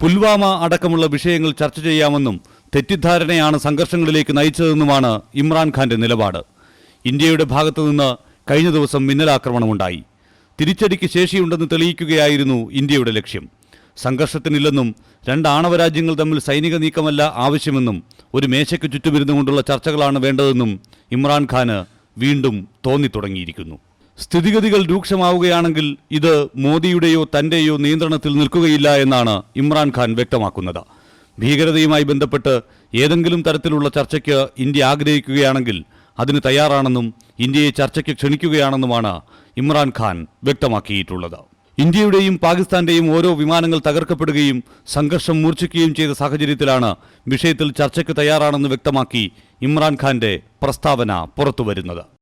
പുൽവാമ അടക്കമുള്ള വിഷയങ്ങൾ ചർച്ച ചെയ്യാമെന്നും തെറ്റിദ്ധാരണയാണ് സംഘർഷങ്ങളിലേക്ക് നയിച്ചതെന്നുമാണ് ഇമ്രാൻഖാന്റെ നിലപാട്. ഇന്ത്യയുടെ ഭാഗത്തു നിന്ന് കഴിഞ്ഞ ദിവസം മിന്നലാക്രമണമുണ്ടായി. തിരിച്ചടിക്ക് ശേഷിയുണ്ടെന്ന് തെളിയിക്കുകയായിരുന്നു ഇന്ത്യയുടെ ലക്ഷ്യം. സംഘർഷത്തിനില്ലെന്നും രണ്ട് ആണവ രാജ്യങ്ങൾ തമ്മിൽ സൈനിക നീക്കമല്ല ആവശ്യമെന്നും ഒരു മേശയ്ക്ക് ചുറ്റുമിരുന്നുകൊണ്ടുള്ള ചർച്ചകളാണ് വേണ്ടതെന്നും ഇമ്രാൻഖാന് വീണ്ടും തോന്നിത്തുടങ്ങിയിരിക്കുന്നു. സ്ഥിതിഗതികൾ രൂക്ഷമാവുകയാണെങ്കിൽ ഇത് മോദിയുടെയോ തന്റെയോ നിയന്ത്രണത്തിൽ നിൽക്കുകയില്ല എന്നാണ് ഇമ്രാൻഖാൻ വ്യക്തമാക്കുന്നത്. ഭീകരതയുമായി ബന്ധപ്പെട്ട് ഏതെങ്കിലും തരത്തിലുള്ള ചർച്ചയ്ക്ക് ഇന്ത്യ ആഗ്രഹിക്കുകയാണെങ്കിൽ അതിന് തയ്യാറാണെന്നും ഇന്ത്യയെ ചർച്ചയ്ക്ക് ക്ഷണിക്കുകയാണെന്നുമാണ് ഇമ്രാൻഖാൻ വ്യക്തമാക്കിയിട്ടുള്ളത്. ഇന്ത്യയുടെയും പാകിസ്ഥാന്റെയും ഓരോ വിമാനങ്ങൾ തകർക്കപ്പെടുകയും സംഘർഷം മൂർച്ഛിക്കുകയും ചെയ്ത സാഹചര്യത്തിലാണ് വിഷയത്തിൽ ചർച്ചയ്ക്ക് തയ്യാറാണെന്ന് വ്യക്തമാക്കി ഇമ്രാൻഖാന്റെ പ്രസ്താവന പുറത്തുവരുന്നത്.